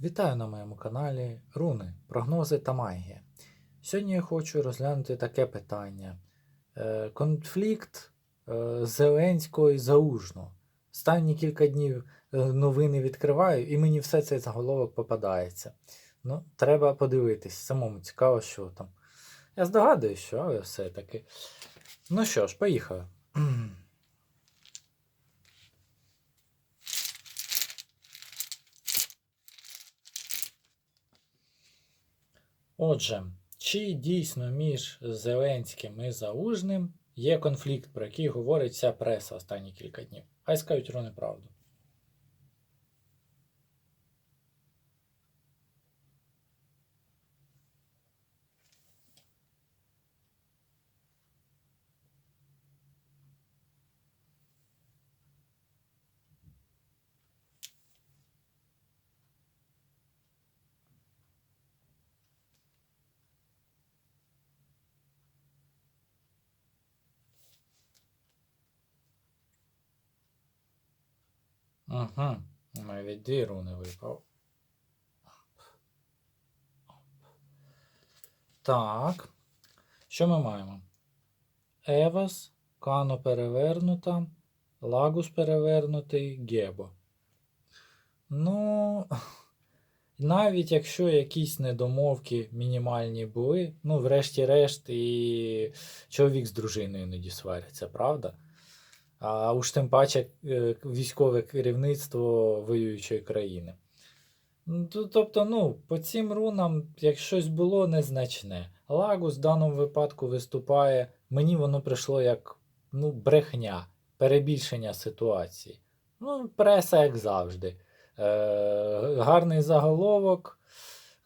Вітаю на моєму каналі Руни, прогнози та магія. Сьогодні я хочу розглянути таке питання: Е, конфлікт е, Зеленського і Заужного. Останні кілька днів е, новини відкриваю, і мені все цей заголовок попадається. Ну, треба подивитись, самому цікаво, що там. Я здогадуюсь, що, але все-таки. Ну що ж, поїхали. Отже, чи дійсно між Зеленським і Заужним є конфлікт, про який говорить вся преса останні кілька днів? Хай скажуть рони правду. Угу. Навіть дві руни випав. Так. Що ми маємо? Евас, Кано перевернута, Лагус перевернутий, Гебо. Ну, навіть якщо якісь недомовки мінімальні були, ну, врешті-решт, і чоловік з дружиною іноді сваряться, правда? А уж тим паче е, військове керівництво воюючої країни. Ну, Тобто, ну, по цим рунам, як щось було незначне. Лагус в даному випадку виступає, мені воно прийшло як ну, брехня, перебільшення ситуації. Ну, преса, як завжди. Е, гарний заголовок.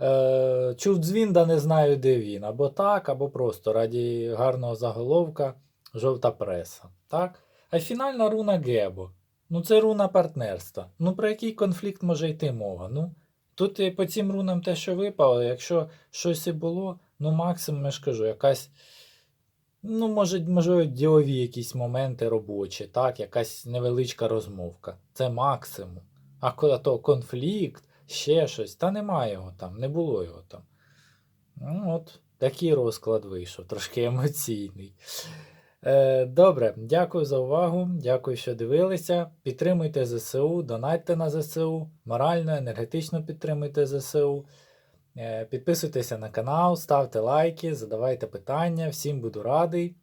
Е, чув дзвін, да не знаю, де він. Або так, або просто раді гарного заголовка жовта преса. Так? А фінальна руна Гебо. Ну, це руна партнерства. Ну, про який конфлікт може йти мова? Ну, тут і по цим рунам те, що випало, якщо щось і було, ну максимум, я ж кажу, якась. Ну, може, можливо, ділові якісь моменти робочі, так, якась невеличка розмовка. Це максимум. А коли то конфлікт, ще щось, та немає його там, не було його там. Ну, от, такий розклад вийшов, трошки емоційний. Е, добре, дякую за увагу. Дякую, що дивилися. Підтримуйте ЗСУ, донатьте на ЗСУ, морально, енергетично підтримуйте ЗСУ. Е, підписуйтеся на канал, ставте лайки, задавайте питання. Всім буду радий.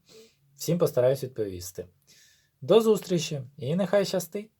Всім постараюсь відповісти. До зустрічі і нехай щастить!